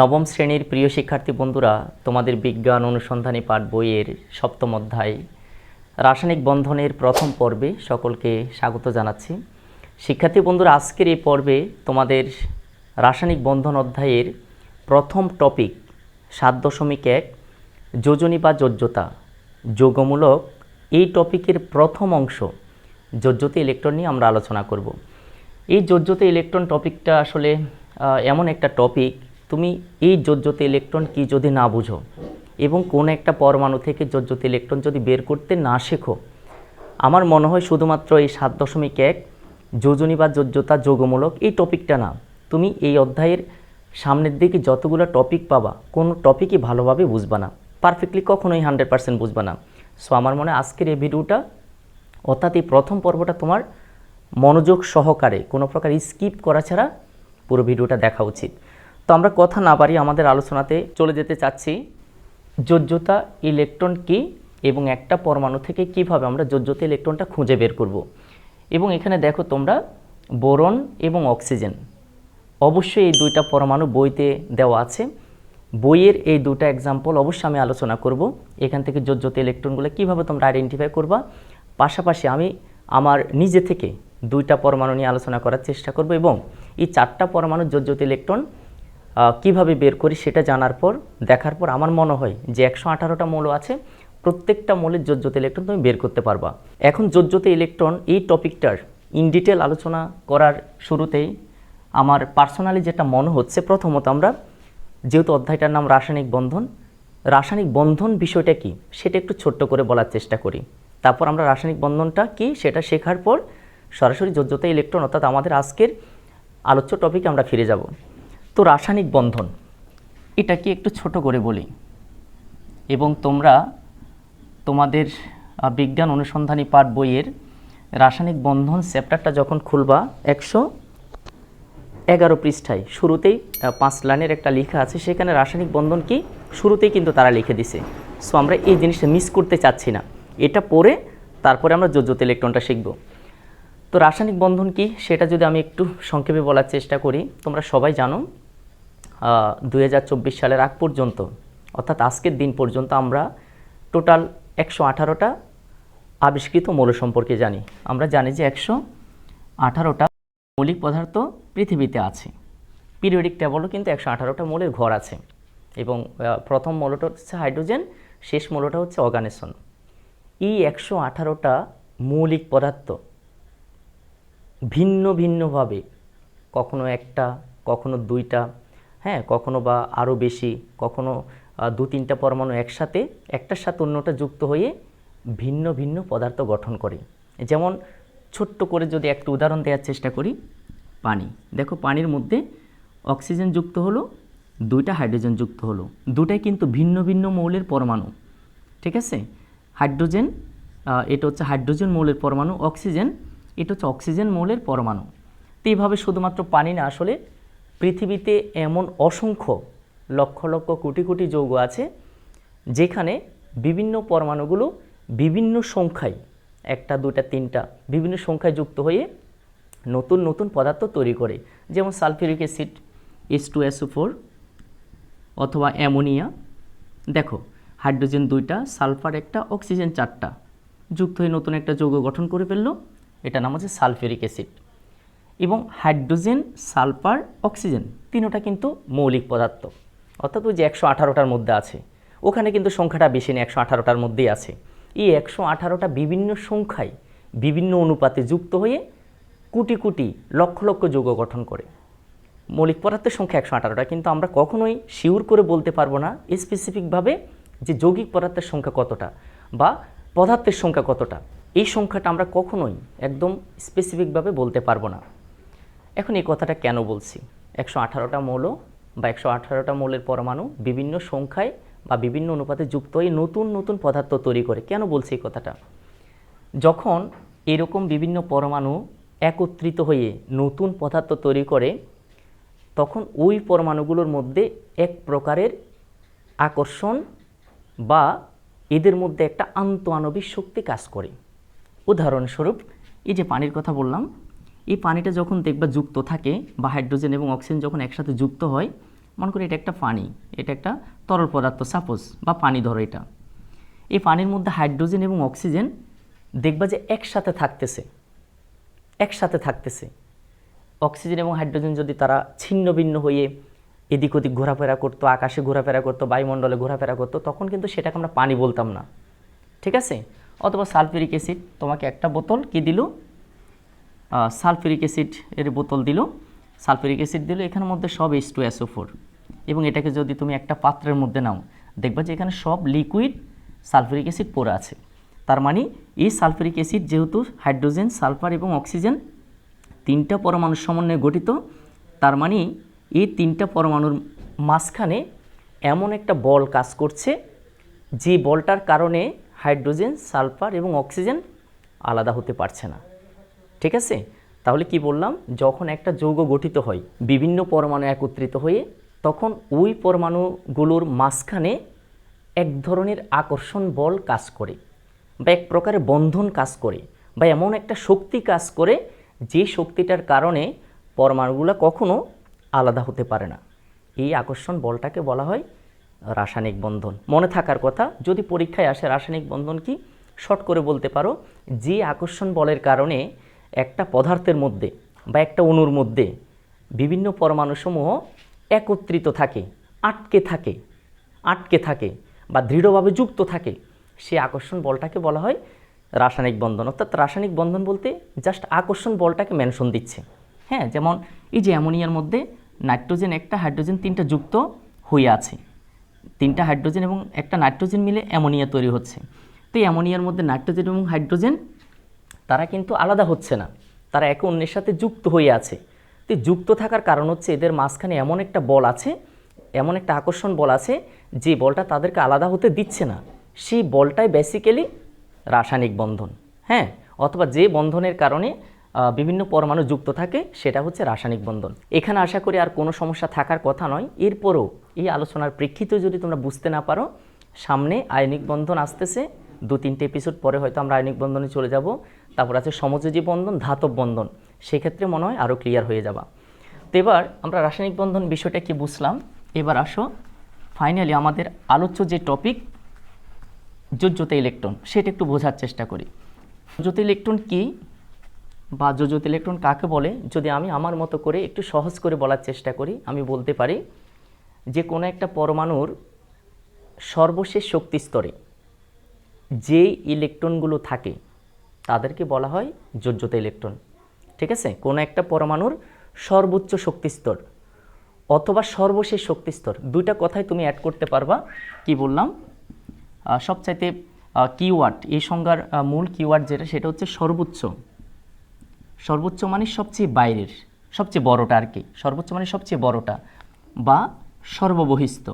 নবম শ্রেণির প্রিয় শিক্ষার্থী বন্ধুরা, তোমাদের বিজ্ঞান অনুসন্ধানী পাঠ বইয়ের সপ্তম অধ্যায়, রাসায়নিক বন্ধনের প্রথম পর্বে সকলকে স্বাগত জানাচ্ছি। শিক্ষার্থী বন্ধুরা, আজকের এই পর্বে তোমাদের রাসায়নিক বন্ধন অধ্যায়ের প্রথম টপিক সাত দশমিক এক, যোজনী বা যোজ্যতা। যোগমূলক এই টপিকের প্রথম অংশ, যোজ্যতা ইলেকট্রন নিয়ে আমরা আলোচনা করব। এই যোজ্যতা ইলেকট্রন টপিকটা আসলে এমন একটা টপিক তুমি এই যোজ্যতা ইলেকট্রন কি যদি না বুঝো এবং কোন একটা পরমাণু থেকে যোজ্যতা ইলেকট্রন যদি বের করতে না শেখো, আমার মনে হয় শুধুমাত্র এই সাত দশমিক এক যোজনী বা যোজ্যতা যোগমূলক এই টপিকটা না। তুমি এই অধ্যায়ের সামনের দিকে যতগুলো টপিক পাবা, কোনো টপিকই ভালোভাবে বুঝবা না। পারফেক্টলি কখনোই হান্ড্রেড পার্সেন্ট বুঝবা না। সো আমার মনে আজকের এই ভিডিওটা, অর্থাৎ এই প্রথম পর্বটা তোমার মনোযোগ সহকারে, কোনো প্রকার স্কিপ করা ছাড়া পুরো ভিডিওটা দেখা উচিত। তো আমরা কথা না পারি আমাদের আলোচনাতে চলে যেতে চাচ্ছি। যোজ্যতা ইলেকট্রন কি এবং একটা পরমাণু থেকে কীভাবে আমরা যোজ্যতা ইলেকট্রনটা খুঁজে বের করব? এবং এখানে দেখো তোমরা বোরন এবং অক্সিজেন। অবশ্যই এই দুইটা পরমাণু বইতে দেওয়া আছে। বইয়ের এই দুটা এক্সাম্পল অবশ্যই আমি আলোচনা করব। এখান থেকে যোজ্যতা ইলেকট্রনগুলো কীভাবে তোমরা আইডেন্টিফাই করবা? পাশাপাশি আমি আমার নিজে থেকে দুইটা পরমাণু নিয়ে আলোচনা করার চেষ্টা করব এবং এই চারটা পরমাণু যোজ্যতা ইলেকট্রন কীভাবে বের করি সেটা জানার পর, দেখার পর আমার মনে হয় যে একশো আঠারোটা মৌল আছে, প্রত্যেকটা মৌলের যোজ্যতা ইলেকট্রন তুমি বের করতে পারবা। এখন যোজ্যতা ইলেকট্রন এই টপিকটার ইন ডিটেল আলোচনা করার শুরুতেই আমার পার্সোনালি যেটা মনে হচ্ছে, প্রথমত আমরা যেহেতু অধ্যায়টার নাম রাসায়নিক বন্ধন রাসায়নিক বন্ধন বিষয়টা কি সেটা একটু ছোট্ট করে বলার চেষ্টা করি। তারপর আমরা রাসায়নিক বন্ধনটা কি সেটা শেখার পর সরাসরি যোজ্যতা ইলেকট্রন অর্থাৎ আমাদের আজকের আলোচ্য টপিকে আমরা ফিরে যাব। তো রাসায়নিক বন্ধন এটা কি একটু ছোট করে বলি। এবং তোমরা তোমাদের বিজ্ঞান অনুসন্ধানী পাঠ বইয়ের রাসায়নিক বন্ধন চ্যাপ্টারটা যখন খুলবা, একশো এগারো পৃষ্ঠায়, শুরুতেই পাঁচ লাইনের একটা লেখা আছে, সেখানে রাসায়নিক বন্ধন কি? শুরুতেই কিন্তু তারা লিখে দিছে। সো আমরা এই জিনিসটা মিস করতে চাচ্ছি না। এটা পড়ে তারপরে আমরা যোজ্যতা ইলেকট্রনটা শিখব। তো রাসায়নিক বন্ধন কি? সেটা যদি আমি একটু সংক্ষেপে বলার চেষ্টা করি, তোমরা সবাই জানো দু হাজার চব্বিশ সালের আগ পর্যন্ত, অর্থাৎ আজকের দিন পর্যন্ত আমরা টোটাল একশো আঠারোটা আবিষ্কৃত মৌল সম্পর্কে জানি। আমরা জানি যে একশো আঠারোটা মৌলিক পদার্থ পৃথিবীতে আছে। পিরিয়ডিক টেবলও কিন্তু একশো আঠারোটা মৌলের ঘর আছে এবং প্রথম মৌলটা হচ্ছে হাইড্রোজেন, শেষ মৌলটা হচ্ছে অর্গানেশন এই একশো আঠারোটা মৌলিক পদার্থ ভিন্ন ভিন্নভাবে, কখনো একটা, কখনো দুইটা হ্যাঁ কখনো বা আরও বেশি, কখনো দু তিনটা পরমাণু একসাথে, একটার সাথে অন্যটা যুক্ত হয়ে ভিন্ন ভিন্ন পদার্থ গঠন করে। যেমন ছোট্ট করে যদি একটা উদাহরণ দেওয়ার চেষ্টা করি, পানি। দেখো পানির মধ্যে অক্সিজেন যুক্ত হলো, দুইটা হাইড্রোজেন যুক্ত হলো। দুটাই কিন্তু ভিন্ন ভিন্ন মৌলের পরমাণু, ঠিক আছে? হাইড্রোজেন এটা হচ্ছে হাইড্রোজেন মৌলের পরমাণু, অক্সিজেন, এটা হচ্ছে অক্সিজেন মৌলের পরমাণু। তো এইভাবে শুধুমাত্র পানি না, আসলে পৃথিবীতে এমন অসংখ্য লক্ষ লক্ষ কোটি কোটি যৌগ আছে যেখানে বিভিন্ন পরমাণুগুলো বিভিন্ন সংখ্যায়, একটা দুটা তিনটা, বিভিন্ন সংখ্যায় যুক্ত হয়ে নতুন নতুন পদার্থ তৈরি করে। যেমন sulphuric acid S two SO four অথবা অ্যামোনিয়া। দেখো, হাইড্রোজেন দুইটা, সালফার একটা, অক্সিজেন চারটা। যুক্ত হয়ে নতুন একটা যৌগ গঠন করে ফেলল। এটা নাম হচ্ছে sulphuric acid. Hydrogen, sulphur, oxygen তিনোটা কিন্তু মৌলিক পদার্থ। অর্থাৎ ওই যে একশো আঠারোটার মধ্যে আছে। ওখানে কিন্তু সংখ্যাটা বেশি নেই, একশো আঠারোটার মধ্যেই আছে। এই একশো আঠারোটা বিভিন্ন সংখ্যায় বিভিন্ন অনুপাতে যুক্ত হয়ে কোটি কোটি লক্ষ লক্ষ যৌগ গঠন করে। মৌলিক পদার্থের সংখ্যা একশো আঠারোটা, কিন্তু আমরা কখনোই শিওর করে বলতে পারব না স্পেসিফিকভাবে যে যৌগিক পদার্থের সংখ্যা কতটা বা পদার্থের সংখ্যা কতটা। এই সংখ্যাটা আমরা কখনোই একদম স্পেসিফিকভাবে বলতে পারব না। এখন এই কথাটা কেন বলছি? একশো আঠারোটা মৌল বা একশো আঠারোটা মৌলের পরমাণু বিভিন্ন সংখ্যায় বা বিভিন্ন অনুপাতে যুক্ত হয়ে নতুন নতুন পদার্থ তৈরি করে। কেন বলছি এই কথাটা? যখন এরকম বিভিন্ন পরমাণু একত্রিত হয়ে নতুন পদার্থ তৈরি করে, তখন ওই পরমাণুগুলোর মধ্যে এক প্রকারের আকর্ষণ বা এদের মধ্যে একটা আন্তঃআণবিক শক্তি কাজ করে। উদাহরণস্বরূপ, এই যে পানির কথা বললাম এই পানিটা যখন দেখবা যুক্ত থাকে বা হাইড্রোজেন এবং অক্সিজেন যখন একসাথে যুক্ত হয়, মনে করি এটা একটা পানি, এটা একটা তরল পদার্থ সাপোজ বা পানি ধরো এটা। এই পানির মধ্যে হাইড্রোজেন এবং অক্সিজেন দেখবা যে একসাথে থাকতেছে একসাথে থাকতেছে। অক্সিজেন এবং হাইড্রোজেন যদি তারা ছিন্ন ভিন্ন হয়ে এদিক ওদিক ঘোরাফেরা করতো, আকাশে ঘোরাফেরা করতো, বায়ুমণ্ডলে ঘোরাফেরা করতো, তখন কিন্তু সেটাকে আমরা পানি বলতাম না। ঠিক আছে? অথবা সালফিউরিক অ্যাসিড, তোমাকে একটা বোতল কি দিল? সালফিউরিক অ্যাসিড এর বোতল দিল। সালফিউরিক অ্যাসিড দিল এখানের মধ্যে সব এইচ টু এসও ফোর এবং এটাকে যদি তুমি একটা পাত্রের মধ্যে নাও, দেখবা যে এখানে সব লিকুইড সালফিউরিক অ্যাসিড পড়ে আছে। তার মানে এই সালফিউরিক অ্যাসিড যেহেতু হাইড্রোজেন, সালফার এবং অক্সিজেন তিনটা পরমাণুর সমন্বয়ে গঠিত, তার মানে এই তিনটা পরমাণুর মাঝখানে এমন একটা বল কাজ করছে, যে বলটার কারণে হাইড্রোজেন, সালফার এবং অক্সিজেন আলাদা হতে পারছে না। ঠিক আছে? তাহলে কি বললাম? যখন একটা যৌগ গঠিত হয়, বিভিন্ন পরমাণু একত্রিত হয়ে, তখন ওই পরমাণুগুলোর মাঝখানে এক ধরনের আকর্ষণ বল কাজ করে বা এক প্রকারের বন্ধন কাজ করে বা এমন একটা শক্তি কাজ করে যে শক্তিটার কারণে পরমাণুগুলো কখনো আলাদা হতে পারে না। এই আকর্ষণ বলটাকে বলা হয় রাসায়নিক বন্ধন। মনে থাকার কথা, যদি পরীক্ষায় আসে রাসায়নিক বন্ধন কি? শর্ট করে বলতে পারো, যে আকর্ষণ বলের কারণে একটা পদার্থের মধ্যে বা একটা অণুর মধ্যে বিভিন্ন পরমাণুসমূহ একত্রিত থাকে, আটকে থাকে আটকে থাকে বা দৃঢ়ভাবে যুক্ত থাকে। সেই আকর্ষণ বলটাকে বলা হয় রাসায়নিক বন্ধন। অর্থাৎ রাসায়নিক বন্ধন বলতে জাস্ট আকর্ষণ বলটাকে মেনশন দিচ্ছে। হ্যাঁ যেমন এই যে অ্যামোনিয়ার মধ্যে নাইট্রোজেন একটা, হাইড্রোজেন তিনটা যুক্ত হয়ে আছে। তিনটা হাইড্রোজেন এবং একটা নাইট্রোজেন মিলে অ্যামোনিয়া তৈরি হচ্ছে। তো অ্যামোনিয়ার মধ্যে নাইট্রোজেন এবং হাইড্রোজেন তারা কিন্তু আলাদা হচ্ছে না। তারা একে অন্যের সাথে যুক্ত হয়ে আছে। তো যুক্ত থাকার কারণ হচ্ছে এদের মাঝখানে এমন একটা বল আছে, এমন একটা আকর্ষণ বল আছে, যে বলটা তাদেরকে আলাদা হতে দিচ্ছে না। সেই বলটাই বেসিক্যালি রাসায়নিক বন্ধন। হ্যাঁ? অথবা যে বন্ধনের কারণে বিভিন্ন পরমাণু যুক্ত থাকে, সেটা হচ্ছে রাসায়নিক বন্ধন। এখানে আশা করি আর কোনো সমস্যা থাকার কথা নয়। এরপরও এই আলোচনার প্রেক্ষিতে যদি তোমরা বুঝতে না পারো, সামনে আয়নিক বন্ধন আসতেছে দু তিনটে এপিসোড পরে হয়তো আমরা আয়নিক বন্ধনে চলে যাব। তারপর আছে সমযোজী বন্ধন, ধাতব বন্ধন। সেক্ষেত্রে মনে হয় আরও ক্লিয়ার হয়ে যাবা। তো এবার আমরা রাসায়নিক বন্ধন বিষয়টা কি বুঝলাম? এবার আসো। ফাইনালি আমাদের আলোচ্য যে টপিক যোজ্যতা ইলেকট্রন সেটা একটু বোঝার চেষ্টা করি। যোজ্যতা ইলেকট্রন কি? বা যোজ্যতা ইলেকট্রন কাকে বলে? যদি আমি আমার মতো করে একটু সহজ করে বলার চেষ্টা করি, আমি বলতে পারি যে কোনো একটা পরমাণুর সর্বশেষ শক্তি স্তরে যে ইলেকট্রনগুলো থাকে, তাদেরকে বলা হয় যোজ্যতা ইলেকট্রন। ঠিক আছে? কোনো একটা পরমাণুর সর্বোচ্চ শক্তিস্তর অথবা সর্বশেষ শক্তিস্তর দুইটা কথাই তুমি অ্যাড করতে পারবা। কি বললাম? সবচাইতে কিওয়ার্ড এই সংজ্ঞার মূল কিওয়ার্ড যেটা, সেটা হচ্ছে সর্বোচ্চ। সর্বোচ্চ মানে সবচেয়ে বাইরের, সবচেয়ে বড়টা আর কি। সর্বোচ্চ মানে সবচেয়ে বড়টা বা সর্ববহিস্থ।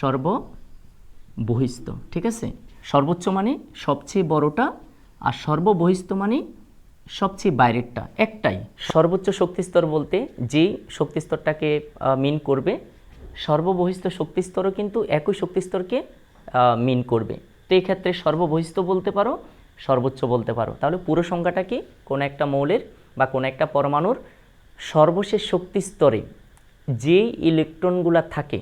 সর্ববহিস্থ। ঠিক আছে? সর্বোচ্চ মানে সবচেয়ে বড়টা আর সর্ববহিস্থ মানে সবচেয়ে বাইরেরটা, একটাই। সর্বোচ্চ শক্তিস্তর বলতে যে শক্তিস্তরটাকে মিন করবে, সর্ববহিস্থ শক্তিস্তরও কিন্তু একই শক্তিস্তরকে মিন করবে। তো এই ক্ষেত্রে সর্ববহিস্থ বলতে পারো, সর্বোচ্চ বলতে পারো। তাহলে পুরো সংখ্যাটা কি? কোনো একটা মৌলের বা কোনো একটা পরমাণুর সর্বশেষ শক্তিস্তরে যে ইলেকট্রনগুলো থাকে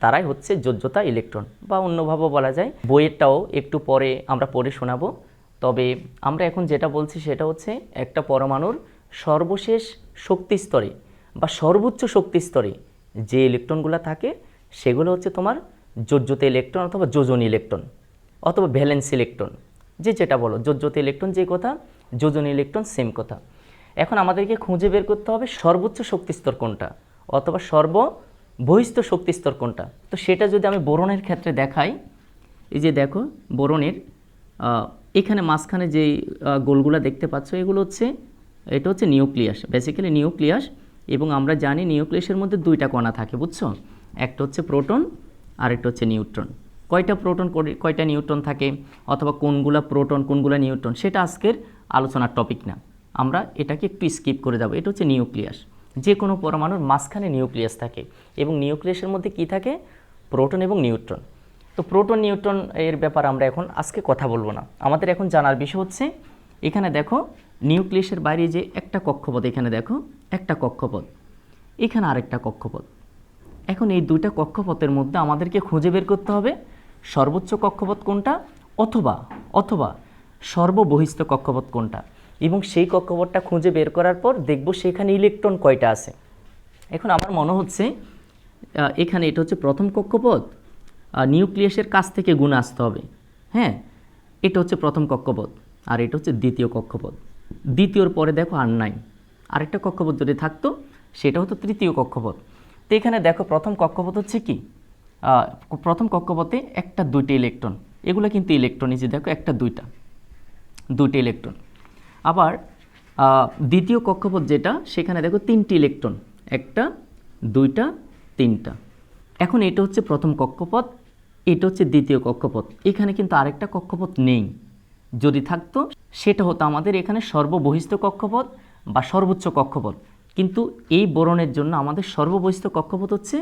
তারাই হচ্ছে যোজ্যতা ইলেকট্রন। বা অন্যভাবে বলা যায়, বইয়েরটাও একটু পরে আমরা পড়ে শোনাবো। তবে আমরা এখন যেটা বলছি সেটা হচ্ছে একটা পরমাণুর সর্বশেষ শক্তি স্তরে বা সর্বোচ্চ শক্তি স্তরে যে ইলেকট্রনগুলো থাকে, সেগুলো হচ্ছে তোমার যোজ্যতা ইলেকট্রন অথবা যোজন ইলেকট্রন অথবা ভ্যালেন্স ইলেকট্রন। যে যেটা বলো, যোজ্যতা ইলেকট্রন যে কথা, যোজন ইলেকট্রন সেম কথা। এখন আমাদেরকে খুঁজে বের করতে হবে সর্বোচ্চ শক্তিস্তর কোনটা? অথবা সর্ব বহিস্থ শক্তিস্তর কোনটা? তো সেটা যদি আমি বোরনের ক্ষেত্রে দেখাই, এই যে দেখো, বোরনের এখানে মাঝখানে যে গোলগুলো দেখতে পাচ্ছ, এগুলো হচ্ছে, এটা হচ্ছে নিউক্লিয়াস। বেসিক্যালি নিউক্লিয়াস, এবং আমরা জানি নিউক্লিয়াসের মধ্যে দুইটা কণা থাকে, বুঝছ? একটা হচ্ছে প্রোটন আর একটা হচ্ছে নিউট্রন। কয়টা প্রোটন কয়- কয়টা নিউট্রন থাকে, অথবা কোনগুলা প্রোটন, কোনগুলা নিউট্রন, সেটা আজকের আলোচনার টপিক না। আমরা এটাকে একটু স্কিপ করে যাব, এটা হচ্ছে নিউক্লিয়াস। যে কোনো পরমাণুর মাঝখানে নিউক্লিয়াস থাকে এবং নিউক্লিয়াসের মধ্যে কি থাকে? প্রোটন এবং নিউট্রন। তো প্রোটন, নিউট্রন এর ব্যাপার আমরা এখন আজকে কথা বলব না। আমাদের এখন জানার বিষয় হচ্ছে, এখানে দেখো নিউক্লিয়াসের বাইরে যে একটা কক্ষপথ, এখানে দেখো একটা কক্ষপথ, এখানে আরেকটা কক্ষপথ। এখন এই দুইটা কক্ষপথের মধ্যে আমাদেরকে খুঁজে বের করতে হবে, সর্বোচ্চ কক্ষপথ কোনটা? অথবা অথবা সর্ববহিস্থ কক্ষপথ কোনটা? এবং সেই কক্ষপথটা খুঁজে বের করার পর দেখব সেখানে ইলেকট্রন কয়টা আছে। এখন আমার মনে হচ্ছে এখানে এটা হচ্ছে প্রথম কক্ষপথ নিউক্লিয়াসের কাছ থেকে গুণ আসতে হবে। হ্যাঁ এটা হচ্ছে প্রথম কক্ষপথ, আর এটা হচ্ছে দ্বিতীয় কক্ষপথ। দ্বিতীয়র পরে দেখো আর নাই। আরেকটা কক্ষপথ যদি থাকতো, সেটা হতো তৃতীয় কক্ষপথ। তো এখানে দেখো প্রথম কক্ষপথ হচ্ছে কি? প্রথম কক্ষপথে একটা দুইটা ইলেকট্রন এগুলো কিন্তু ইলেকট্রন যে দেখো একটা দুইটা। দুইটা ইলেকট্রন আবার দ্বিতীয় কক্ষপথ যেটা, সেখানে দেখো তিনটি ইলেকট্রন, একটা, দুইটা, তিনটা। এখন এটা হচ্ছে প্রথম কক্ষপথ, এটা হচ্ছে দ্বিতীয় কক্ষপথ। এখানে কিন্তু আরেকটা কক্ষপথ নেই। যদি থাকতো, সেটা হতো আমাদের এখানে সর্ববহিস্থ কক্ষপথ বা সর্বোচ্চ কক্ষপথ। কিন্তু এই বরণের জন্য আমাদের সর্ববহিস্থ কক্ষপথ হচ্ছে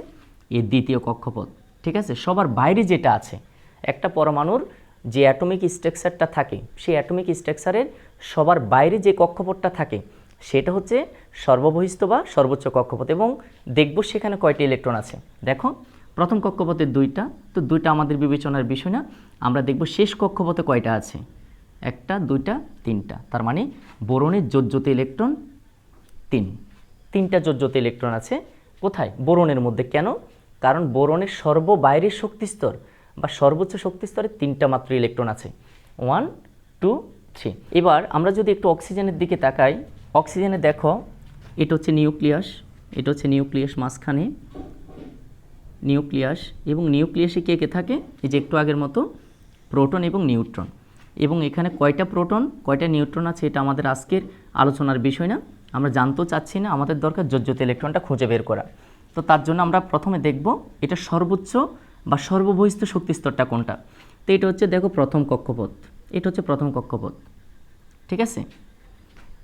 এর দ্বিতীয় কক্ষপথ। ঠিক আছে? সবার বাইরে যেটা আছে, একটা পরমাণুর যে অ্যাটমিক স্ট্রাকচারটা থাকে, সেই অ্যাটমিক স্ট্রাকচারের সবার বাইরে যে কক্ষপথটা থাকে, সেটা হচ্ছে সর্ববহিস্থ বা সর্বোচ্চ কক্ষপথ এবং দেখব সেখানে কয়টি ইলেকট্রন আছে। দেখো, প্রথম কক্ষপথে দুইটা, তো দুইটা আমাদের বিবেচনার বিষয় না। আমরা দেখব শেষ কক্ষপথে কয়টা আছে? একটা, দুইটা, তিনটা। তার মানে বোরনের যোজ্যত ইলেকট্রন তিন। তিনটা যোজ্যত ইলেকট্রন আছে। কোথায়? বোরনের মধ্যে। কেন? কারণ বোরনের সর্ববাইরের শক্তিস্তর বা সর্বোচ্চ শক্তিস্তরে তিনটা মাত্র ইলেকট্রন আছে। One, two, three. এবার আমরা যদি একটু অক্সিজেনের দিকে তাকাই, অক্সিজেনে দেখো, এটা হচ্ছে নিউক্লিয়াস, এটা হচ্ছে নিউক্লিয়াস মাঝখানে। নিউক্লিয়াস, এবং নিউক্লিয়াসে কে কে থাকে? এই যে একটু আগের মতো, প্রোটন এবং নিউট্রন। এবং এখানে কয়টা প্রোটন? কয়টা নিউট্রন আছে এটা আমাদের আজকের আলোচনার বিষয় না। আমরা জানতেও চাচ্ছি না, আমাদের দরকার যোজ্যত ইলেকট্রনটা খুঁজে বের করা। তো তার জন্য আমরা প্রথমে দেখব, এটা সর্বোচ্চ বা সর্ববহিস্থ শক্তিস্তরটা কোনটা? তো এটা হচ্ছে দেখো প্রথম কক্ষপথ। এটা হচ্ছে প্রথম কক্ষপথ। ঠিক আছে?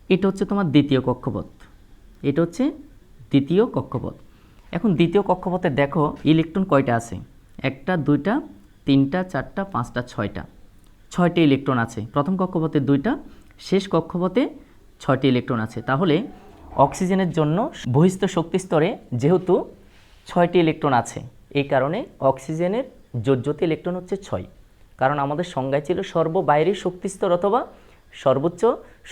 এটা হচ্ছে তোমার দ্বিতীয় কক্ষপথ। এটা হচ্ছে দ্বিতীয় কক্ষপথ। এখন দ্বিতীয় কক্ষপথে দেখো ইলেকট্রন কয়টা আছে? একটা, দুইটা, তিনটা, চারটা, পাঁচটা, ছয়টা। ছয়টি ইলেকট্রন আছে। প্রথম কক্ষপথে দুইটা, শেষ কক্ষপথে ছয়টি ইলেকট্রন আছে। তাহলে অক্সিজেনের জন্য বহিস্থ শক্তি স্তরে যেহেতু ছয়টি ইলেকট্রন আছে এই কারণে অক্সিজেনের যোজ্যতে ইলেকট্রন হচ্ছে ছয়। কারণ আমাদের সংজ্ঞায় ছিল সর্ববাহিরের শক্তিস্তর অথবা সর্বোচ্চ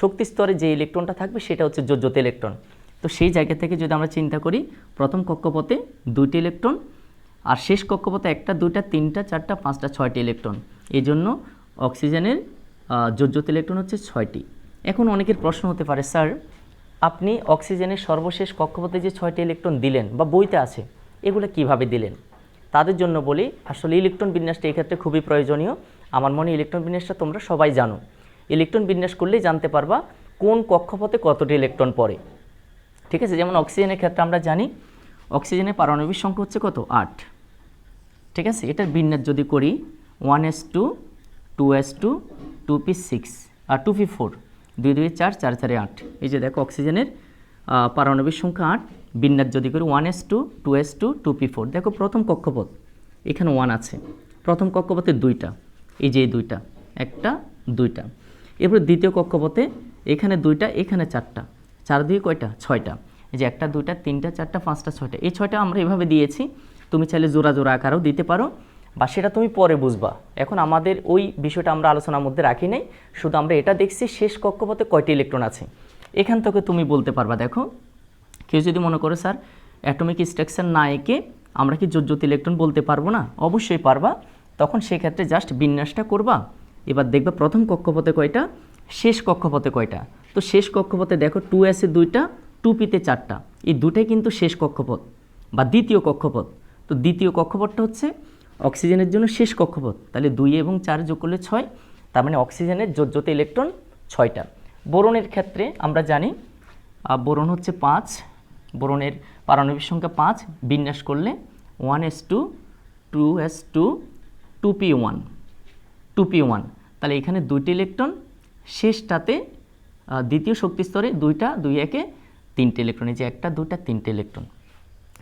শক্তিস্তরে যে ইলেকট্রনটা থাকবে সেটা হচ্ছে যোজ্যতে ইলেকট্রন। তো সেই জায়গা থেকে যদি আমরা চিন্তা করি প্রথম কক্ষপথে দুইটি ইলেকট্রন আর শেষ কক্ষপথে একটা দুইটা তিনটা চারটা পাঁচটা ছয়টি ইলেকট্রন। এই জন্য অক্সিজেনের আহ, ইলেকট্রন হচ্ছে ছয়টি। এখন অনেকের প্রশ্ন হতে পারে স্যার আপনি অক্সিজেনের সর্বশেষ কক্ষপথে যে ছয়টি ইলেকট্রন দিলেন বা বইতে আছে এগুলো কীভাবে দিলেন? তাদের জন্য বলি, আসলে ইলেকট্রন বিন্যাসটা এক্ষেত্রে খুবই প্রয়োজনীয়। আমার মনে ইলেকট্রন বিন্যাসটা তোমরা সবাই জানো। ইলেকট্রন বিন্যাস করলেই জানতে পারবা কোন কক্ষপথে কতটি ইলেকট্রন পড়ে। ঠিক আছে? যেমন অক্সিজেনের ক্ষেত্রে আমরা জানি, অক্সিজেনের পারমাণবিক সংখ্যা হচ্ছে কত? আট। ঠিক আছে? এটার বিন্যাস যদি করি, one S two two S two two P six আর টু পি ফোর, দুই দুই চার চার চারে আট। এই যে দেখো, অক্সিজেনের পারমাণবিক সংখ্যা আট। বিন্যাস যদি করি one S two two S two two P four দেখো প্রথম কক্ষপথ, এখানে ওয়ান আছে। প্রথম কক্ষপথে দুইটা, এই যে দুইটা, একটা, দুইটা। এরপর দ্বিতীয় কক্ষপথে, এখানে দুইটা, এখানে চারটা। চার দুই কয়টা? ছয়টা। এই যে একটা, দুইটা, তিনটা, চারটা, পাঁচটা, ছয়টা। এই ছয়টা আমরা এভাবে দিয়েছি। তুমি চাইলে জোড়া জোড়া আকারও দিতে পারো। বা সেটা তুমি পরে বুঝবা। এখন আমাদের ওই বিষয়টা আমরা আলোচনার মধ্যে রাখি নাই। শুধু আমরা এটা দেখছি, শেষ কক্ষপথে কয়টি ইলেকট্রন আছে। এখান থেকে তুমি বলতে পারবা, দেখো। কেউ যদি মনে করে, স্যার অ্যাটমিক স্ট্রাকচার না এঁকে আমরা কি যোজ্যত ইলেকট্রন বলতে পারব না? অবশ্যই পারবা। তখন সেক্ষেত্রে জাস্ট বিন্যাসটা করবা। এবার দেখবে প্রথম কক্ষপথে কয়টা, শেষ কক্ষপথে কয়টা। তো শেষ কক্ষপথে দেখো টু এসে দুইটা টু পিতে চারটা। এই দুটাই কিন্তু শেষ কক্ষপথ বা দ্বিতীয় কক্ষপথ। তো দ্বিতীয় কক্ষপথটা হচ্ছে অক্সিজেনের জন্য শেষ কক্ষপথ। তাহলে দুই এবং চার যোগ করলে ছয়, তার মানে অক্সিজেনের যোজ্যতে ইলেকট্রন ছয়টা। বোরনের ক্ষেত্রে আমরা জানি বোরন হচ্ছে পাঁচ বোরনের পারমাণবিক সংখ্যা পাঁচ, বিন্যাস করলে one S two two S two two P one two P one তাহলে এখানে দুইটি ইলেকট্রন, শেষটাতে দ্বিতীয় শক্তি স্তরে দুইটা, দুই একে তিনটে ইলেকট্রন, এই যে একটা, দুইটা, তিনটে ইলেকট্রন।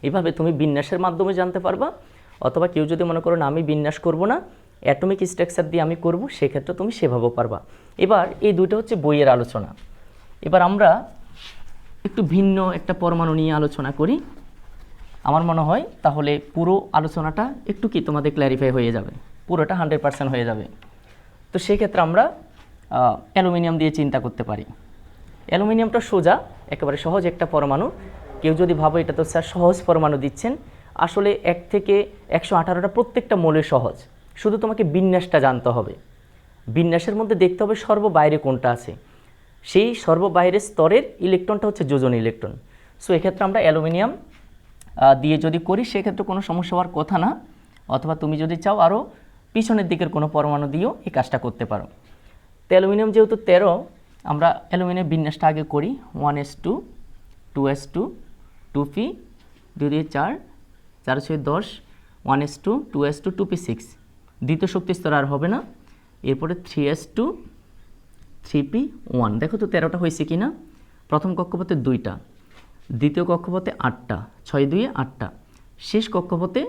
এভাবে তুমি বিন্যাসের মাধ্যমে জানতে পারবা, অথবা কেউ যদি মনে করো না, আমি বিন্যাস করব না অ্যাটমিক স্ট্রাকচার দিয়ে আমি করব, সেক্ষেত্রে তুমি সেভাবেও পারবা। এবার এই দুইটা হচ্ছে বইয়ের আলোচনা। এবার আমরা একটু ভিন্ন একটা পরমাণু নিয়ে আলোচনা করি। আমার মনে হয় তাহলে পুরো আলোচনাটা একটু কি তোমাদের ক্ল্যারিফাই হয়ে যাবে। পুরোটা হান্ড্রেড পার্সেন্ট হয়ে যাবে। তো সেক্ষেত্রে আমরা অ্যালুমিনিয়াম দিয়ে চিন্তা করতে পারি। অ্যালুমিনিয়ামটা সোজা, একেবারে সহজ একটা পরমাণু। কেউ যদি ভাবো এটা তো স্যার সহজ পরমাণু দিচ্ছেন, আসলে এক থেকে একশো আঠারোটা প্রত্যেকটা মোলে সহজ। শুধু তোমাকে বিন্যাসটা জানতে হবে। বিন্যাসের মধ্যে দেখতে হবে সর্ব বাইরে কোনটা আছে। সেই সর্ববাহিরের স্তরের ইলেকট্রনটা হচ্ছে যোজন ইলেকট্রন। সো এক্ষেত্রে আমরা অ্যালুমিনিয়াম দিয়ে যদি করি, সেক্ষেত্রে কোনো সমস্যা হওয়ার কথা না। অথবা তুমি যদি চাও আরও পিছনের দিকের কোনো পরমাণু দিয়েও এই কাজটা করতে পারো। তো অ্যালুমিনিয়াম যেহেতু তেরো, আমরা অ্যালুমিনিয়াম বিন্যাসটা আগে করি। One S two two S two two P, দুই দিয়ে চার চার ছয় দশ, one S two two S two two P six. দ্বিতীয় শক্তি স্তর আর হবে না। এরপরে three S two three P one. দেখো তো তেরোটা হয়েছে কি না প্রথম কক্ষপথে দুইটা, দ্বিতীয় কক্ষপথে আটটা, ছয় দুইয়ে আটটা, শেষ কক্ষপথে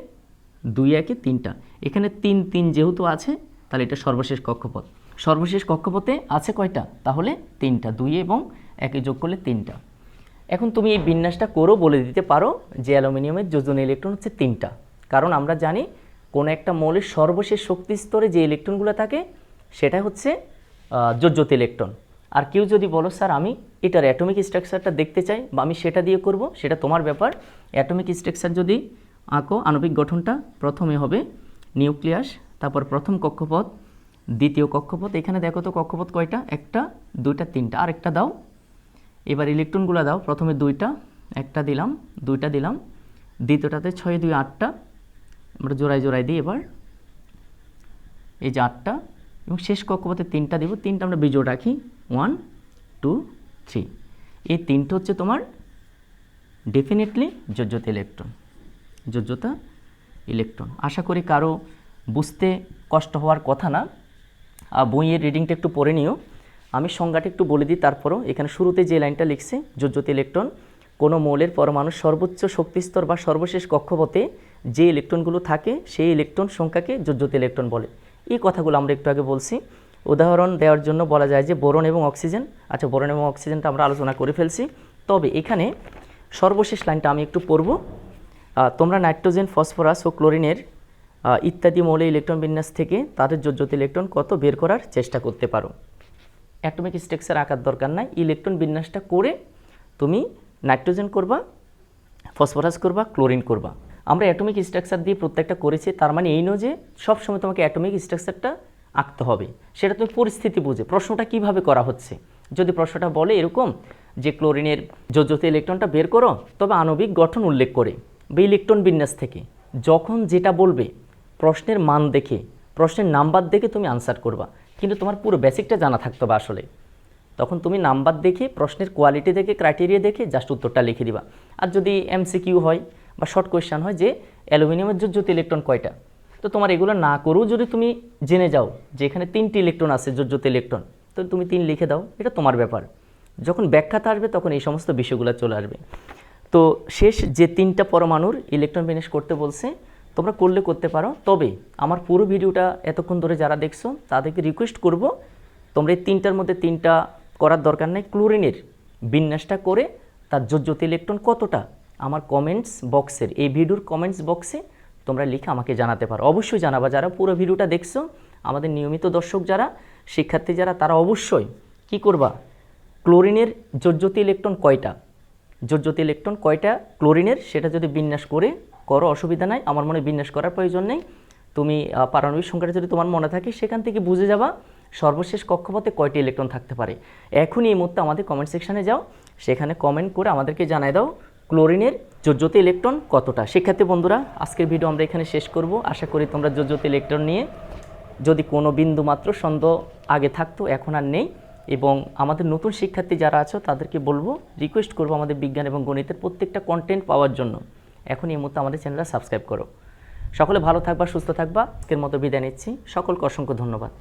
দুই একে তিনটা। এখানে তিন তিন যেহেতু আছে, তাহলে এটা সর্বশেষ কক্ষপথ। সর্বশেষ কক্ষপথে আছে কয়টা? তাহলে তিনটা, দুই এবং একে যোগ করলে তিনটা। এখন তুমি এই বিন্যাসটা করেও বলে দিতে পারো যে অ্যালুমিনিয়ামের যোজন ইলেকট্রন হচ্ছে তিনটা। কারণ আমরা জানি কোনো একটা মৌলের সর্বশেষ শক্তি স্তরে যে ইলেকট্রনগুলো থাকে, সেটা হচ্ছে যোজ্যত ইলেকট্রন আর কেউ যদি বলো, স্যার, আমি এটার অ্যাটমিক স্ট্রাকচারটা দেখতে চাই বা আমি সেটা দিয়ে করব, সেটা তোমার ব্যাপার। অ্যাটমিক স্ট্রাকচার যদি আঁকো, আণবিক গঠনটা প্রথমে হবে নিউক্লিয়াস, তারপর প্রথম কক্ষপথ, দ্বিতীয় কক্ষপথ। এখানে দেখো তো কক্ষপথ কয়টা? একটা, দুইটা, তিনটা। আর একটা দাও। এবার ইলেকট্রনগুলো দাও। প্রথমে দুইটা, একটা দিলাম, দুইটা দিলাম। দ্বিতীয়টাতে ছয়, দুই, আটটা। আমরা জোড়ায় জোড়ায় দিই এবার। এই যে আটটা এবং শেষ কক্ষপথে তিনটা দিব, তিনটা আমরা বিজোড় রাখি। ওয়ান টু থ্রি এই তিনটে হচ্ছে তোমার ডেফিনেটলি যোজ্যতা ইলেকট্রন যোজ্যতা ইলেকট্রন আশা করি কারও বুঝতে কষ্ট হওয়ার কথা না। আর বইয়ের রিডিংটা একটু পড়ে নিও। আমি সংজ্ঞাটা একটু বলে দিই, তারপরও এখানে শুরুতে যে লাইনটা লিখছে যোজ্যতা ইলেকট্রন কোনো মৌলের পরমাণুর সর্বোচ্চ শক্তিস্তর বা সর্বশেষ কক্ষপথে যে ইলেকট্রনগুলো থাকে, সেই ইলেকট্রন সংখ্যাকে যোজ্যতা ইলেকট্রন বলে। এই কথাগুলো আমরা একটু আগে বলছি। উদাহরণ দেওয়ার জন্য বলা যায় যে বোরন এবং অক্সিজেন আচ্ছা বোরন এবং অক্সিজেনটা আমরা আলোচনা করে ফেলছি। তবে এখানে সর্বশেষ লাইনটা আমি একটু পড়ব। তোমরা নাইট্রোজেন, ফসফরাস ও ক্লোরিনের ইত্যাদি মৌলে ইলেকট্রন বিন্যাস থেকে তাদের যোজ্যতা ইলেকট্রন কত বের করার চেষ্টা করতে পারো। অ্যাটমিক স্ট্রাকচার আঁকার দরকার নাই। ইলেকট্রন বিন্যাসটা করে তুমি নাইট্রোজেন করবা, ফসফরাস করবা, ক্লোরিন করবা। আমরা অ্যাটমিক স্ট্রাকচার দিয়ে প্রত্যেকটা করেছি, তার মানে এই নয় যে সবসময় তোমাকে অ্যাটমিক স্ট্রাকচারটা আঁকতে হবে। সেটা তুমি পরিস্থিতি বুঝে, প্রশ্নটা কীভাবে করা হচ্ছে? যদি প্রশ্নটা বলে এরকম যে ক্লোরিনের যোজ্যতা ইলেকট্রনটা বের করো, তবে আণবিক গঠন উল্লেখ করে, বা ইলেকট্রন বিন্যাস থেকে। যখন যেটা বলবে, প্রশ্নের মান দেখে, প্রশ্নের নাম্বার দেখে তুমি আনসার করবা। কিন্তু তোমার পুরো বেসিকটা জানা থাকতে হবে আসলে। তখন তুমি নাম্বার দেখে, প্রশ্নের কোয়ালিটি দেখে ক্রাইটেরিয়া দেখে জাস্ট উত্তরটা লিখে দিবা। আর যদি এমসিকিউ হয় বা শর্ট কোয়েশ্চান হয় যে অ্যালুমিনিয়ামের যোজ্যতা ইলেকট্রন কয়টা? তো তোমার এগুলো না করেও যদি তুমি জেনে যাও যে এখানে তিনটি ইলেকট্রন আছে যোজ্যতা ইলেকট্রন তো তুমি তিন লিখে দাও, এটা তোমার ব্যাপার। যখন ব্যাখ্যাতে আসবে তখন এই সমস্ত বিষয়গুলো চলে আসবে। তো শেষ যে তিনটা পরমাণুর ইলেকট্রন বিন্যাস করতে বলছে, তোমরা করলে করতে পারো। তবে আমার পুরো ভিডিওটা এতক্ষণ ধরে যারা দেখছ, তাদেরকে রিকোয়েস্ট করব, তোমরা এই তিনটার মধ্যে তিনটা করার দরকার নেই। ক্লোরিনের বিন্যাসটা করে তার যোজ্যতা ইলেকট্রন কতটা আমার কমেন্টস বক্সের এই ভিডিওর কমেন্টস বক্সে তোমরা লিখে আমাকে জানাতে পারো। অবশ্যই জানাবা যারা পুরো ভিডিওটা দেখছ, আমাদের নিয়মিত দর্শক যারা, শিক্ষার্থী যারা, তারা অবশ্যই কি করবা? ক্লোরিনের যোজ্যতা ইলেকট্রন কয়টা? যোজ্যতা ইলেকট্রন কয়টা? ক্লোরিনের, সেটা যদি বিন্যাস করে করো, অসুবিধা নাই। আমার মনে বিন্যাস করার প্রয়োজন নেই। তুমি পারমাণবিক সংখ্যাটা যদি তোমার মনে থাকে, সেখান থেকে বুঝে যাবা সর্বশেষ কক্ষপথে কয়টি ইলেকট্রন থাকতে পারে। এখনই এই মুহূর্তে আমাদের কমেন্ট সেকশানে যাও। সেখানে কমেন্ট করে আমাদেরকে জানাই দাও ক্লোরিনের যোজ্যতা ইলেকট্রন কতটা? শিক্ষার্থী বন্ধুরা, আজকের ভিডিও আমরা এখানে শেষ করব। আশা করি তোমরা যোজ্যতা ইলেকট্রন নিয়ে যদি কোনো বিন্দু মাত্র সন্দেহ আগে থাকতো, এখন আর নেই। এবং আমাদের নতুন শিক্ষার্থী যারা আছো, তাদেরকে বলব রিকোয়েস্ট করব আমাদের বিজ্ঞান এবং গণিতের প্রত্যেকটা কন্টেন্ট পাওয়ার জন্য। এখন এই মুহূর্তে আমাদের চ্যানেলটা সাবস্ক্রাইব করো। সকলে ভালো থাকবা, সুস্থ থাকবা। আজকের মতো বিদায় নিচ্ছি। সকলকে অসংখ্য ধন্যবাদ।